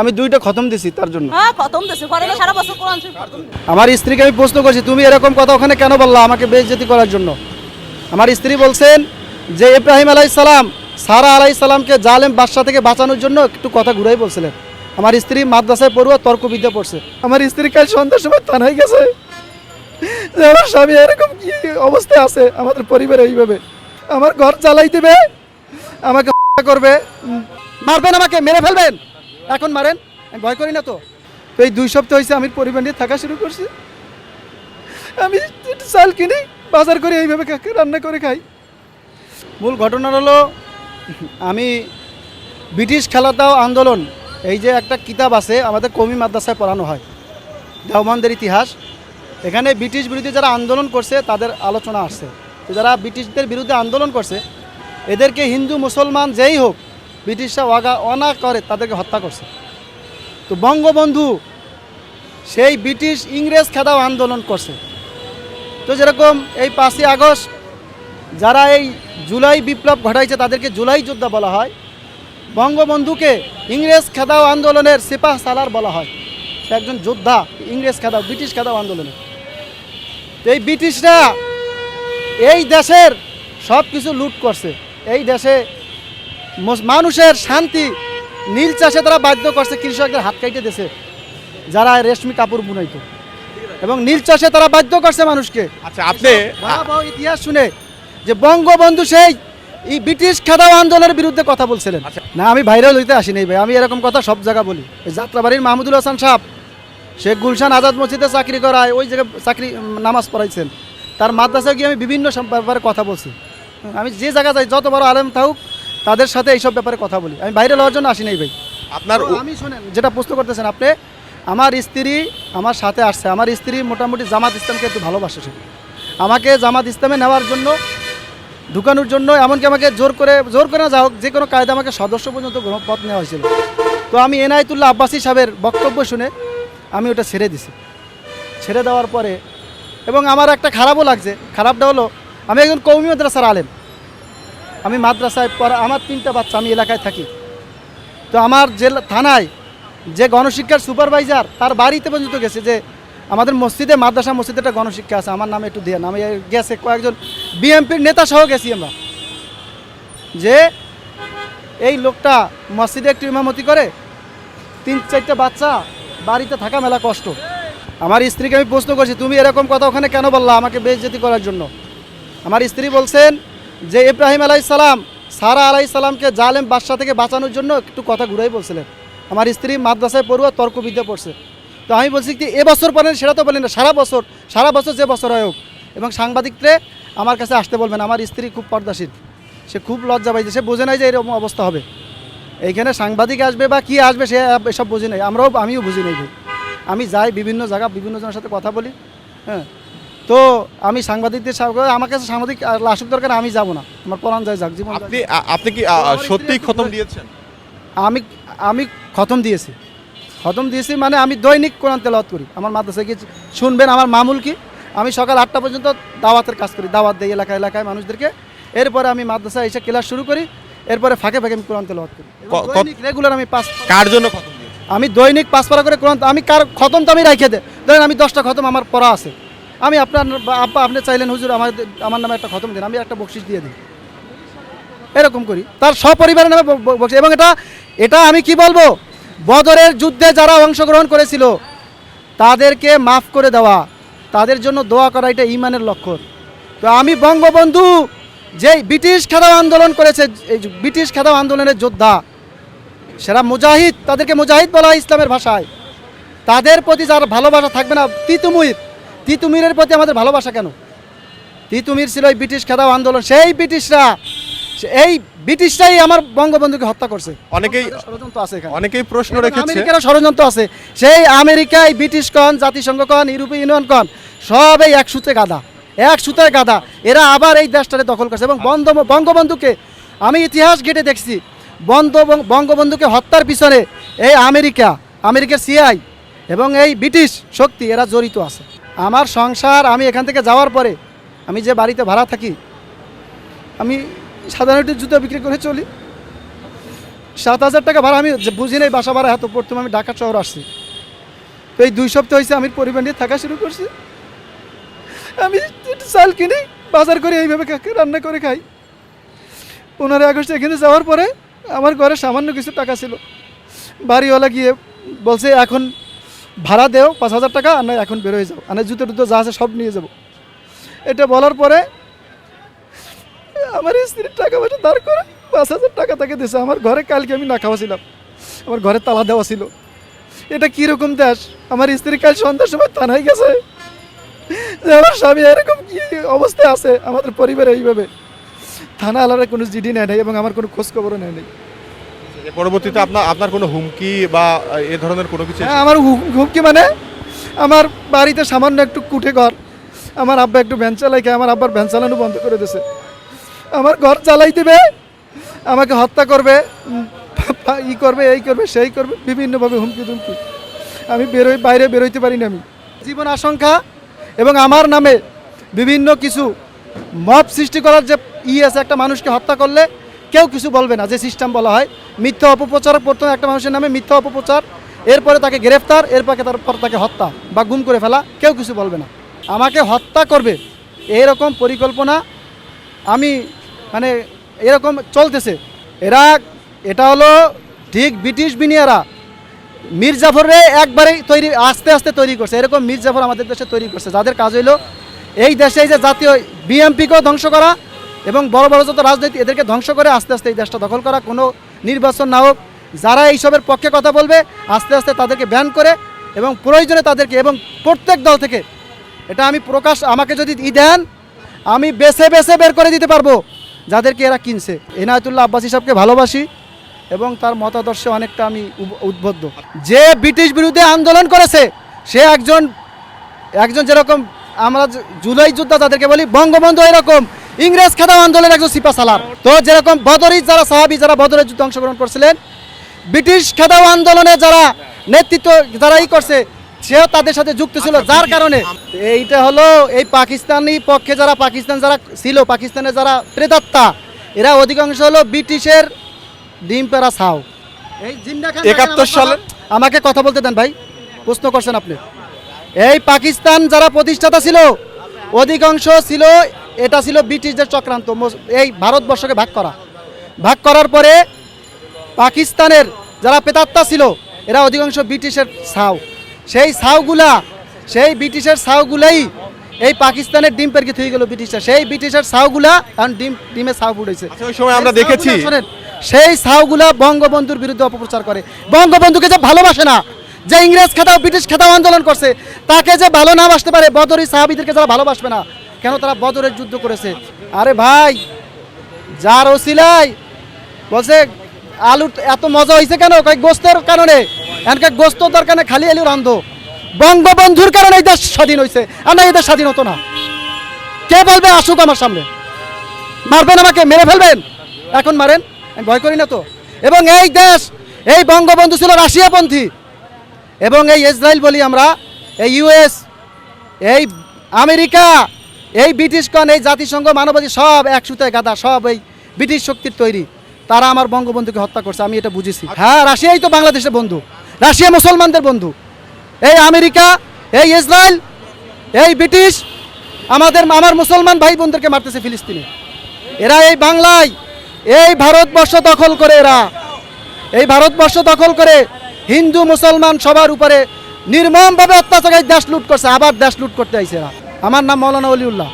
আমি দুইটা খতম দিছি তার জন্য। হ্যাঁ খতম দেশে ঘরে সারা বছর কোরআন শরীফ আমার স্ত্রীকে আমি প্রশ্ন করছি তুমি এরকম কথা ওখানে কেন বললা আমাকে বেইজ্জতি করার জন্য? আমার স্ত্রী বলছেন যে ইব্রাহিম আলাই সালাম সারা আলাই সালামকে জালেম বাদশা থেকে বাঁচানোর জন্য একটু কথা ঘুরাই বলছিলেন। আমার স্ত্রী মাদ্রাসায় পড়ুয়া তর্কবিদ্যা পড়ছে। আমার স্ত্রী কাল সন্ধ্যার সময় থানায় গেছে। যে আমার স্বামী এরকম কি অবস্থায় আছে আমাদের পরিবারে এইভাবে? আমার ঘর চালাই দেবে আমাকে করবে মারবেন আমাকে মেরে ফেলবেন। এখন মারেন ভয় করি না তো। তো এই দুই সপ্তাহ হয়েছে আমি পরিবার নিয়ে থাকা শুরু করছি। আমি চাল কিনি, বাজার করে এইভাবে রান্না করে খাই। মূল ঘটনা হলো, আমি ব্রিটিশ খেলাতাও আন্দোলন, এই যে একটা কিতাব আছে, আমাদের কমি মাদ্রাসায় পড়ানো হয়। দেওবন্দের ইতিহাস। এখানে ব্রিটিশ বিরুদ্ধে যারা আন্দোলন করছে, তাদের আলোচনা আসছে। যারা ব্রিটিশদের বিরুদ্ধে আন্দোলন করছে, এদেরকে হিন্দু, মুসলমান, যেই হোক ব্রিটিশরা ওয়াগা অনা করে, তাদেরকে হত্যা করছে। তো বঙ্গবন্ধু সেই ব্রিটিশ ইংরেজ খেদাও আন্দোলন করছে। তো যেরকম এই পাঁচই আগস্ট যারা এই জুলাই বিপ্লব ঘটাইছে, তাদেরকে জুলাই যোদ্ধা বলা হয়। বঙ্গবন্ধুকে ইংরেজ খেদাও আন্দোলনের সিপাহ সালার বলা হয়। সে একজন যোদ্ধা, ইংরেজ খেদাও, ব্রিটিশ খেদাও আন্দোলনে। তো এই ব্রিটিশরা এই দেশের সব কিছু লুট করছে। এই দেশে মানুষের শান্তি নীল চাষে তারা বাধ্য করছে কৃষকদের হাত কাইটে দিয়েছে যারা রেশমি কাপড় বুনাইতো। এবং নীল চাষে তারা বাধ্য করছে মানুষকে। আচ্ছা আপনি ইতিহাস শুনে যে বঙ্গবন্ধু সেই এই ব্রিটিশ খেদাও আন্দোলনের বিরুদ্ধে কথা বলছিলেন। আচ্ছা। না আমি ভাইরাল হইতে আসিনি ভাই আমি এরকম কথা সব জায়গা বলি। যাত্রাবাড়ির মাহমুদুল হাসান সাহেব সে গুলশান আজাদ মসজিদে চাকরি করায় ওই জায়গায় চাকরি নামাজ পড়াইছেন। তার মাদ্রাসায় গিয়ে আমি বিভিন্ন ব্যাপারে কথা বলছি। আমি যে জায়গা যাই যত বড় আলেম থাকুক তাদের সাথে এইসব ব্যাপারে কথা বলি। আমি বাইরে হওয়ার জন্য আসি নাই ভাই। আপনার আমি শোনেন যেটা প্রশ্ন করতেছেন আপনি আমার স্ত্রী আমার সাথে আসছে। আমার স্ত্রী মোটামুটি জামাত ইসলামকে একটু ভালোবাসে সে। আমাকে জামাত ইসলামে নেওয়ার জন্য ঢুকানোর জন্য এমনকি আমাকে জোর করে জোর করে না যা হোক যে কোনো কায়দা আমাকে সদস্য পর্যন্ত পথ নেওয়া হয়েছিল। তো আমি এনায়তুল্লাহ আব্বাসী সাহেবের বক্তব্য শুনে আমি ওটা ছেড়ে দিছি। ছেড়ে দেওয়ার পরে এবং আমার একটা খারাপও লাগছে। খারাপটা হলো আমি একজন কৌমি মাদ্রাসার আলেম। আমি মাদ্রাসায় পড়া, আমার তিনটা বাচ্চা আমি এলাকায় থাকি। তো আমার জেলা থানায় যে গণশিক্ষার সুপারভাইজার, তার বাড়িতে পর্যন্ত গেছে যে আমাদের মসজিদে, মাদ্রাসা মসজিদে একটা গণশিক্ষা আছে। আমার নামে একটু দিয়ে আমি গেছে কয়েকজন বিএমপির নেতা সহ গেছি আমরা। যে এই লোকটা মসজিদে একটু ইমামতি করে, তিন চারটা বাচ্চা বাড়িতে থাকা মেলা কষ্ট। আমার স্ত্রীকে আমি প্রশ্ন করছি, তুমি এরকম কথা ওখানে কেন বললা আমাকে বেইজ্জতি করার জন্য? আমার স্ত্রী বলছেন যে ইব্রাহিম আলাই সালাম, সারা আলাই সালামকে জালেম বাদশা থেকে বাঁচানোর জন্য একটু কথা ঘুরাই বলছিলেন। আমার স্ত্রী মাদ্রাসায় পড়ুয়া তর্কবিদ্যা পড়ছে। তো আমি বলছি কি এবছর পড়েন সেটা তো বলেন না, সারা বছর সারা বছর যে বছর হয় হোক। এবং সাংবাদিকরে আমার কাছে আসতে বলবেন, আমার স্ত্রী খুব পর্দাশীল। সে খুব লজ্জা পাইছে, সে বোঝে নাই যে এরকম অবস্থা হবে। এইখানে সাংবাদিক আসবে বা কি আসবে, সে এসব বুঝি নাই। আমরাও, আমিও বুঝি নাই। আমি যাই বিভিন্ন জায়গা, বিভিন্ন জনের সাথে কথা বলি হ্যাঁ। তো আমি সাংবাদিকদের আমার কাছে সাংবাদিক আর আসুক দরকার আমি যাব না। আমার পরাণ যায় যাক জীবন আপনি আপনি কি সত্যিই খতম দিয়েছেন? আমি আমি খতম দিয়েছি। খতম দিয়েছি মানে আমি দৈনিক কোরআন তেলাওয়াত করি। আমার মাদ্রাসায় গিয়ে শুনবেন? আমার মামুল কি? আমি সকাল আটটা পর্যন্ত দাওয়াতের কাজ করি দাওয়াত দিই এলাকা এলাকায় মানুষদেরকে। এরপরে আমি মাদ্রাসায় এসে ক্লাস শুরু করি এরপরে ফাঁকে ফাঁকে আমি কোরআন তেলাওয়াত করি। ক- ক- রেগুলার আমি পাস কার জন্য খতম আমি দৈনিক পাঁচ পারা করে কোরআন আমি কার খতম তো আমি রাইখে দে ধরেন আমি দশটা খতম আমার পড়া আছে। আমি আপনার আব্বা আপনি চাইলেন, হুজুর আমার আমার নামে একটা খতম দিন, আমি একটা বকশিস দিয়ে দিই। এরকম করি। তার সপরিবারের নামে বকশিস। এবং এটা এটা আমি কি বলব? বদরের যুদ্ধে যারা অংশগ্রহণ করেছিল, তাদেরকে মাফ করে দেওয়া, তাদের জন্য দোয়া করা, এটা ইমানের লক্ষণ। তো আমি বঙ্গবন্ধু, যেই ব্রিটিশ খেদাও আন্দোলন করেছে, এই ব্রিটিশ খেদাও আন্দোলনের যোদ্ধা, সেরা মুজাহিদ, তাদেরকে মুজাহিদ বলা ইসলামের ভাষায়। তাদের প্রতি যার ভালোবাসা থাকবে না, তিতুমির। তিতুমিরের প্রতি আমাদের ভালোবাসা কেন? তিতুমির ছিল এই ব্রিটিশ খেদাও আন্দোলন সেই ব্রিটিশরা এই ব্রিটিশরাই আমার বঙ্গবন্ধুকে হত্যা করছে। অনেকেই ষড়যন্ত্র আছে অনেকেই প্রশ্ন রেখেছে। আমেরিকারও ষড়যন্ত্র আছে। সেই আমেরিকায় ব্রিটিশ কন জাতিসংঘ কন ইউরোপীয় ইউনিয়ন কন সব এই এক সুতে গাদা। এক সুতায় গাদা। এরা আবার এই দেশটারে দখল করছে এবং বন্ধ বঙ্গবন্ধুকে আমি ইতিহাস ঘেটে দেখছি বন্ধ বঙ্গবন্ধুকে হত্যার পিছনে এই আমেরিকা আমেরিকার সিআই এবং এই ব্রিটিশ শক্তি এরা জড়িত আছে। আমার সংসার, আমি এখান থেকে যাওয়ার পরে আমি যে বাড়িতে ভাড়া থাকি, আমি সাধারণত জুতো বিক্রি করে চলি। সাত হাজার টাকা ভাড়া, আমি বুঝি নাই বাসা ভাড়া এত, প্রথমে আমি ঢাকা শহর আসছি। তো এই দুই সপ্তাহ হয়েছে আমি পরিবার নিয়ে থাকা শুরু করছি। আমি চাল কিনি, বাজার করে এইভাবে রান্না করে খাই। পনেরোই আগস্ট এখানে যাওয়ার পরে আমার ঘরে সামান্য কিছু টাকা ছিল। বাড়িওয়ালা গিয়ে বলছে, এখন ভাড়া দেও পাঁচ হাজার টাকা, আর না এখন বেরোয় যাও। আর জুতো টুতো যা আছে সব নিয়ে যাব। এটা বলার পরে, আমার স্ত্রীর টাকা পয়সা দাঁড় করে পাঁচ হাজার টাকা তাকে দিয়েছে। আমার ঘরে কালকে আমি না খাওয়া ছিলাম আমার ঘরে তালা দেওয়া ছিল। এটা কীরকম দেশ? আমার স্ত্রী কাল সন্ধ্যার সময় থানায় গেছে। যে আমার স্বামী এরকম কি অবস্থায় আছে আমাদের পরিবারে এইভাবে? থানা আলাদা কোনো জিডি নেয় নাই এবং আমার কোনো খোঁজখবরও নেয় নাই। পরবর্তীতে আপনার আপনার কোনো হুমকি বা এ ধরনের কোনো কিছু হ্যাঁ আমার হুমকি মানে আমার বাড়িতে সামান্য একটু কুঠে ঘর। আমার আব্বা একটু ভ্যান চালাই খায়, আমার আব্বার ভ্যান চালানো বন্ধ করে দিয়েছে আমার ঘর চালাই দেবে আমাকে হত্যা করবে ই করবে এই করবে সেই করবে বিভিন্নভাবে হুমকি ধুমকি। আমি বেরোই বাইরে বেরোইতে পারি না আমি। জীবন আশঙ্কা এবং আমার নামে বিভিন্ন কিছু মব সৃষ্টি করার যে ই আছে একটা মানুষকে হত্যা করলে কেউ কিছু বলবে না। যে সিস্টেম বলা হয়, মিথ্যা অপপ্রচার প্রথমে একটা মানুষের নামে, মিথ্যা অপপ্রচার। এরপরে তাকে গ্রেফতার, এরপরে তারপর তাকে হত্যা বা গুম করে ফেলা, কেউ কিছু বলবে না। আমাকে হত্যা করবে, এরকম পরিকল্পনা আমি মানে এরকম চলতেছে। এরা, এটা হলো ঠিক ব্রিটিশ বিনিয়ারা। মীর জাফরে একবারেই তৈরি, আস্তে আস্তে তৈরি করছে। এরকম মীর জাফর আমাদের দেশে তৈরি করছে। যাদের কাজ হইল, এই দেশে এই যে জাতীয় বিএমপিকেও ধ্বংস করা এবং বড় বড় যত রাজনীতি এদেরকে ধ্বংস করে আস্তে আস্তে এই দেশটা দখল করা কোনো নির্বাচন না হোক, যারা এইসবের পক্ষে কথা বলবে, আস্তে আস্তে তাদেরকে ব্যান করে এবং প্রয়োজনে তাদেরকে এবং প্রত্যেক দল থেকে, এটা আমি প্রকাশ আমাকে যদি ই দেন, আমি বেছে বেছে বের করে দিতে পারব, যাদেরকে এরা কিনছে। এনায়তুল্লাহ আব্বাসী সাহেবকে ভালোবাসি এবং তার মতাদর্শে অনেকটা আমি উদ্বুদ্ধ। যে ব্রিটিশ বিরুদ্ধে আন্দোলন করেছে, সে একজন একজন যেরকম আমরা জুলাই যোদ্ধা তাদেরকে বলি, বঙ্গবন্ধু এরকম ইংরেজ খেদাও আন্দোলনের একজন সিপা সালার তো যেরকম বদরি যারা সাহাবি যারা বদরের যুদ্ধে অংশগ্রহণ করছিলেন ব্রিটিশ খেদাও আন্দোলনে যারা নেতৃত্ব যারা ই করছে সেও তাদের সাথে যুক্ত ছিল যার কারণে। এইটা হলো এই পাকিস্তানি পক্ষে যারা পাকিস্তান যারা ছিল পাকিস্তানের যারা প্রেতাত্মা এরা অধিকাংশ হলো ব্রিটিশের ডিম পেরা ছাও। এই জিন্না খান দেখেন 71 আমার কথা- সালে- আমাকে কথা বলতে দেন ভাই প্রশ্ন করছেন আপনি। এই পাকিস্তান যারা প্রতিষ্ঠাতা ছিল অধিকাংশ ছিল এটা ছিল ব্রিটিশদের চক্রান্ত এই ভারতবর্ষকে ভাগ করা। ভাগ করার পরে পাকিস্তানের যারা পেতাত্তা ছিল এরা অধিকাংশ ব্রিটিশের ছাও। সেই ছাউগুলা সেই ব্রিটিশের ছাউগুলাই এই পাকিস্তানের ডিম পেরকে থুয়ে গেল ব্রিটিশরা। সেই ব্রিটিশের ছাউগুলা এখন ডিম ডিমে ছাউ ফুটেছে। আচ্ছা, ওই সময় আমরা দেখেছি। সেই ছাউগুলা বঙ্গবন্ধুর বিরুদ্ধে অপপ্রচার করে। বঙ্গবন্ধুকে যে ভালোবাসে না যে ইংরেজ খেতাও ব্রিটিশ খেতাও আন্দোলন করছে তাকে যে ভালো না বাসতে পারে বদরি সাহাবিদেরকে যারা ভালোবাসবে না কেন তারা বদরের যুদ্ধ করেছে? আরে ভাই যার ওসিলাই বলছে আলু এত মজা হয়েছে কেন? কয়েক গোস্তের কারণে? এনকে গোস্ত নেই, খালি আলু রান্ধ। বঙ্গবন্ধুর কারণে এই দেশ স্বাধীন হয়েছে। আর না এই স্বাধীন হতো না। কে বলবে আসুক আমার সামনে। মারবেন আমাকে মেরে ফেলবেন? এখন মারেন? আমি ভয় করি না তো। এবং এই দেশ এই বঙ্গবন্ধু ছিল রাশিয়াপন্থী। এবং এই ইসরায়েল বলি আমরা এই ইউএস এই আমেরিকা এই ব্রিটিশগণ, এই জাতিসংঘ মানবাধিক সব এক সুতায় গাদা, সব এই ব্রিটিশ শক্তির তৈরি। তারা আমার বঙ্গবন্ধুকে হত্যা করছে, আমি এটা বুঝেছি। হ্যাঁ রাশিয়াই তো বাংলাদেশের বন্ধু। রাশিয়া মুসলমানদের বন্ধু। এই আমেরিকা, এই ইসরায়েল, এই ব্রিটিশ, আমাদের, আমার মুসলমান ভাই বোনদেরকে মারতেছে ফিলিস্তিনে। এরা এই বাংলায়, এই ভারতবর্ষ দখল করে এরা। এই ভারতবর্ষ দখল করে হিন্দু মুসলমান সবার উপরে নির্মমভাবে অত্যাচার দেশ লুট করছে, আবার দেশ লুট করতে আইছে এরা। আমার নাম মৌলানা অলিউল্লাহ।